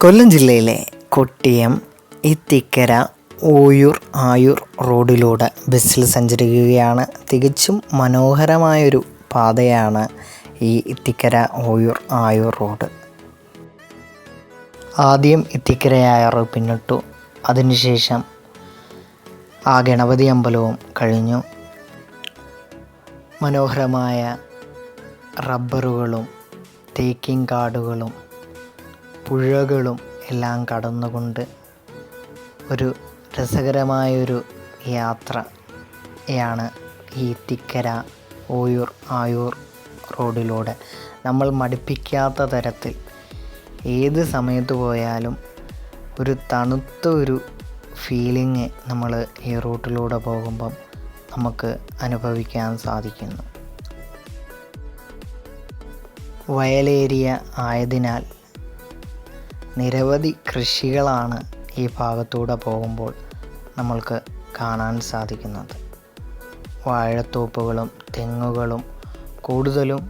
കൊല്ലം ജില്ലയിലെ കൊട്ടിയം ഇത്തിക്കര ഓയൂർ ആയൂർ റോഡിലൂടെ ബസ്സിൽ സഞ്ചരിക്കുകയാണ്. തികച്ചും മനോഹരമായൊരു പാതയാണ് ഈ ഇത്തിക്കര ഓയൂർ ആയൂർ റോഡ്. ആദ്യം ഇത്തിക്കരയായർ പിന്നിട്ടു. അതിനുശേഷം ആ ഗണപതി അമ്പലവും കഴിഞ്ഞു. മനോഹരമായ റബ്ബറുകളും തേക്കിൻ കാടുകളും പുഴകളും എല്ലാം കടന്നുകൊണ്ട് ഒരു രസകരമായൊരു യാത്രയാണ് ഈ തിക്കര ഓയൂർ ആയൂർ റോഡിലൂടെ. നമ്മൾ മടുപ്പിക്കാത്ത തരത്തിൽ ഏത് സമയത്ത് പോയാലും ഒരു തണുത്ത ഒരു ഫീലിംഗ് നമ്മൾ ഈ റൂട്ടിലൂടെ പോകുമ്പം നമുക്ക് അനുഭവിക്കാൻ സാധിക്കുന്നു. വയലേരിയ ആയതിനാൽ നിരവധി കൃഷികളാണ് ഈ ഭാഗത്തൂടെ പോകുമ്പോൾ നമ്മൾക്ക് കാണാൻ സാധിക്കുന്നത്. വാഴത്തോപ്പുകളും തെങ്ങുകളും കൂടുതലും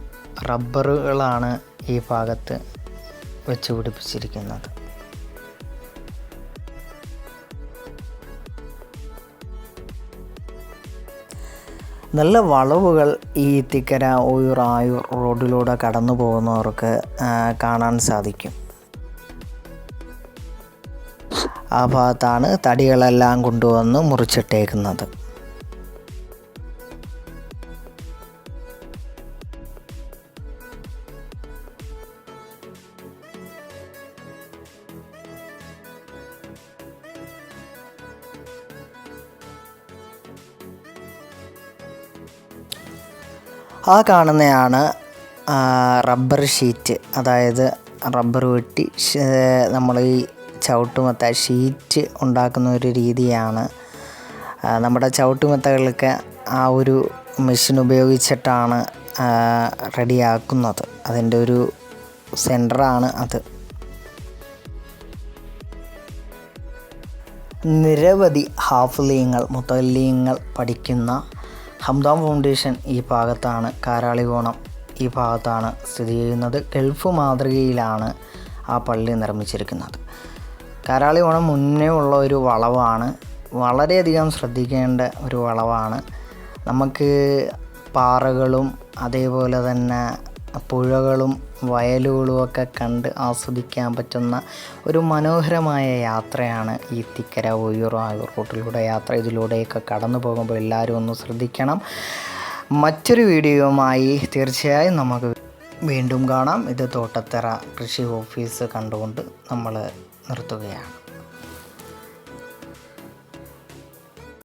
റബ്ബറുകളാണ് ഈ ഭാഗത്ത് വെച്ച് പിടിപ്പിച്ചിരിക്കുന്നത്. നല്ല വളവുകൾ ഈ തിക്കര ഓയൂർ ആയൂർ റോഡിലൂടെ കടന്നു പോകുന്നവർക്ക് കാണാൻ സാധിക്കും. ആ ഭാഗത്താണ് തടികളെല്ലാം കൊണ്ടുവന്ന് മുറിച്ചിട്ടേക്കുന്നത്. ആ കാണുന്നതാണ് റബ്ബർ ഷീറ്റ്. അതായത് റബ്ബർ വെട്ടി നമ്മൾ ഈ ചവിട്ടുമത്ത ഷീറ്റ് ഉണ്ടാക്കുന്ന ഒരു രീതിയാണ്. നമ്മുടെ ചവിട്ടുമത്തകളൊക്കെ ആ ഒരു മെഷീൻ ഉപയോഗിച്ചിട്ടാണ് റെഡിയാക്കുന്നത്. അതിന്റെ ഒരു സെന്ററാണ് അത്. നിരവധി ഹാഫ് ലീങ്ങൾ മുത്തലീങ്ങൾ പഠിക്കുന്ന ഹംദാം ഫൗണ്ടേഷൻ ഈ ഭാഗത്താണ് കാരാളികോണം ഈ ഭാഗത്താണ് സ്ഥിതി ചെയ്യുന്നത്. ഗൾഫ് മാതൃകയിലാണ് ആ പള്ളി നിർമ്മിച്ചിരിക്കുന്നത്. കാരാളികോണം മുന്നേ ഉള്ള ഒരു വളവാണ്. വളരെയധികം ശ്രദ്ധിക്കേണ്ട ഒരു വളവാണ്. നമുക്ക് പാറകളും അതേപോലെ തന്നെ പുഴകളും വയലുകളും ഒക്കെ കണ്ട് ആസ്വദിക്കാൻ പറ്റുന്ന ഒരു മനോഹരമായ യാത്രയാണ് ഈ തിക്കര ഒയ്യൂർ ആയൂർ റൂട്ടിലൂടെ യാത്ര ഇതിലൂടെയൊക്കെ കടന്നു പോകുമ്പോൾ എല്ലാവരും ഒന്ന് ശ്രദ്ധിക്കണം. മറ്റൊരു വീഡിയോയുമായി തീർച്ചയായും നമുക്ക് വീണ്ടും കാണാം. ഇത് തോട്ടത്തറ കൃഷി ഓഫീസ് കണ്ടുകൊണ്ട് നമ്മൾ നിർത്തുകയാണ്.